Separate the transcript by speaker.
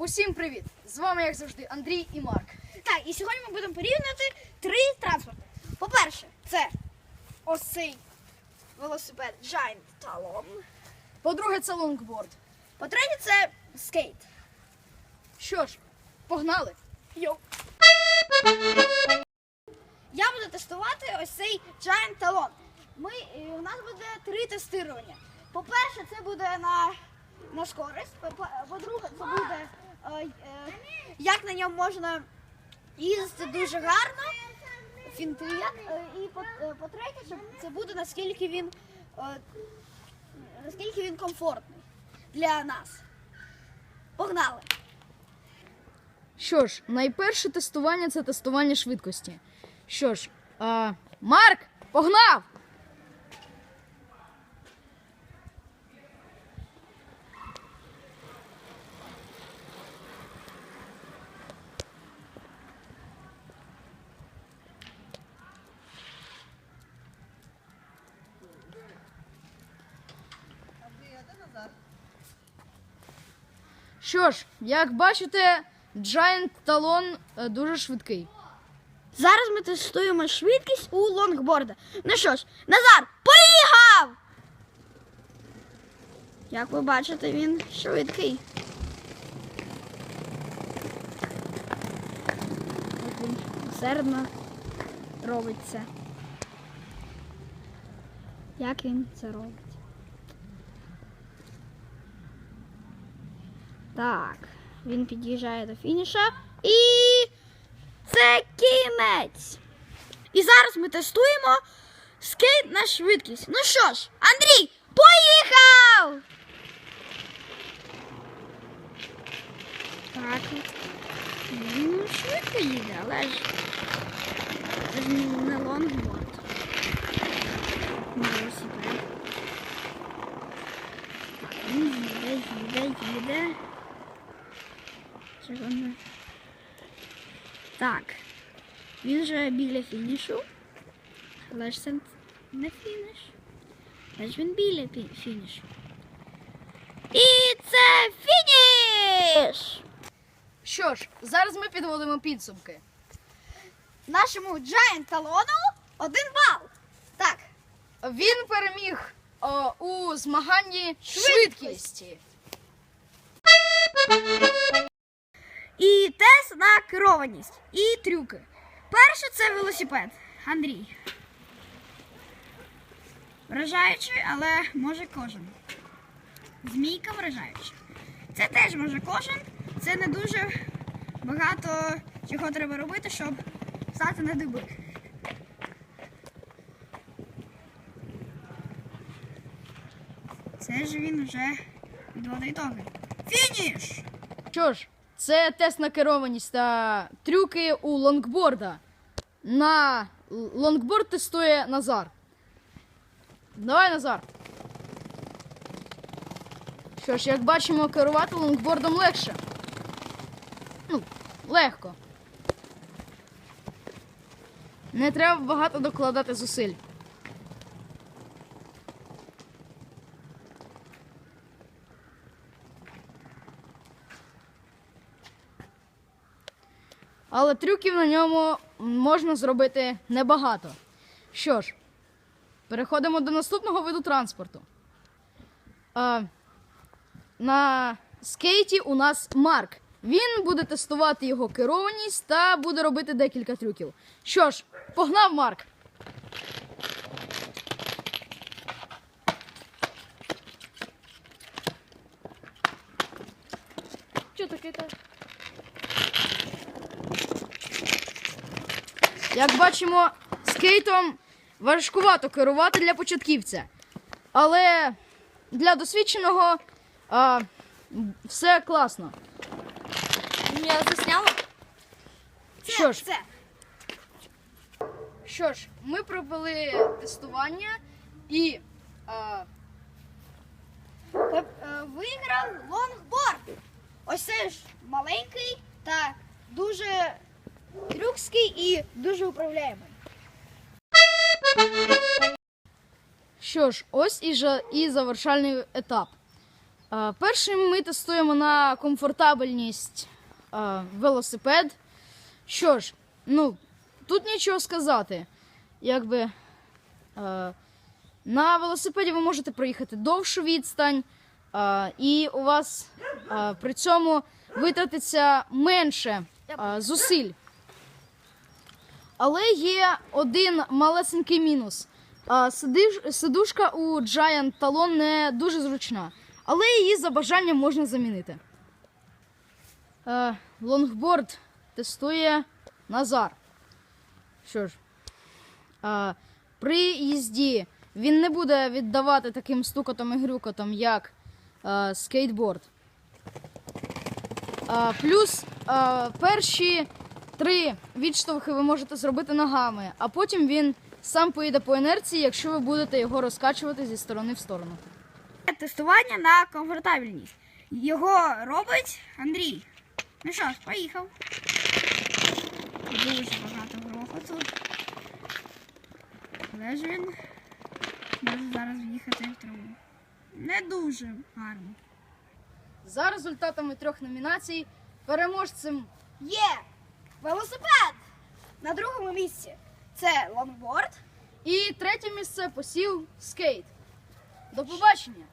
Speaker 1: Усім привіт! З вами, як завжди, Андрій і Марк.
Speaker 2: Так, і сьогодні ми будемо порівняти три транспорти. По-перше, це ось цей велосипед Giant Talon.
Speaker 1: По-друге, це лонгборд.
Speaker 2: По-третє, це скейт.
Speaker 1: Що ж, погнали!
Speaker 2: Йоу. Я буду тестувати ось цей Giant Talon. Ми, е, у нас буде три тестування. По-перше, це буде на, на скорість. По- По-друге, це буде як на ньому можна їздити дуже гарно. Фінти. Е, І е, по-третє, це- це буде наскільки він е, наскільки він комфортний для нас. Погнали!
Speaker 1: Що ж, найперше тестування це тестування швидкості. Що ж, а, Марк, погнав! Що ж, як бачите, Giant Talon е, дуже швидкий.
Speaker 2: Зараз ми тестуємо швидкість у лонгборда. Ну що ж, Назар, поїхав! Як ви бачите, він швидкий. Як він усердно робить це. Як він це робить? Так, він під'їжджає до фініша і це кінець. І зараз ми тестуємо скейт на швидкість. Ну що ж, Андрій, поїхав! Так. Ну, швидко їде, але ж не лонгборд. Велосипед. Так, він їде, їде, їде. Секунду. Так. Він вже біля фінішу. Але ж це не фініш. Але ж він біля фінішу. І це фініш!
Speaker 1: Що ж, зараз ми підводимо підсумки.
Speaker 2: Нашому Giant талону один бал. Так.
Speaker 1: Він переміг о, у змаганні швидкості.
Speaker 2: На керованість. І трюки. Перше це велосипед. Андрій. Вражаючий, але може кожен. Змійка вражаюча. Це теж може кожен. Це не дуже багато чого треба робити, щоб стати на диби. Це ж він вже підводить ітоги. Фініш!
Speaker 1: Що ж, це тест на керованість та трюки у лонгборда. На лонгборд тестує Назар. Давай, Назар. Що ж, як бачимо, керувати лонгбордом легше. Ну, легко. Не треба багато докладати зусиль. Але трюків на ньому можна зробити небагато. Що ж, переходимо до наступного виду транспорту. А, на скейті у нас Марк. Він буде тестувати його керованість та буде робити декілька трюків. Що ж, погнав Марк. Що таке? Як бачимо, скейтом важкувато керувати для початківця. Але для досвідченого а, все класно.
Speaker 2: Я засняла?
Speaker 1: Що ж,
Speaker 2: це.
Speaker 1: що ж, ми провели тестування і а,
Speaker 2: Е, виграв лонгборд. Ось це ж маленький та дуже трюкський і дуже управляємий.
Speaker 1: що ж, ось і, жа- і завершальний етап. Е, Першим ми тестуємо на комфортабельність е, велосипед. Що ж, ну, тут нічого сказати. Якби е, на велосипеді ви можете проїхати довшу відстань, е, і у вас е, при цьому витратиться менше е, зусиль. Але є один малесенький мінус. Сидушка у Giant Talon не дуже зручна, але її за бажанням можна замінити. Е, Лонгборд тестує Назар. Що ж, е, при їзді він не буде віддавати таким стукотом і грюкотом, як е, скейтборд. Плюс перші три відштовхи ви можете зробити ногами, а потім він сам поїде по інерції, якщо ви будете його розкачувати зі сторони в сторону.
Speaker 2: Тестування на комфортабельність. Його робить Андрій. Ну що ж, поїхав. Дуже багато грохоту. Але ж він може зараз в'їхати в траву. Не дуже гарно.
Speaker 1: За результатами трьох номінацій переможцем
Speaker 2: Є велосипед на другому місці. Це лонгборд.
Speaker 1: і третє місце посів скейт. До побачення!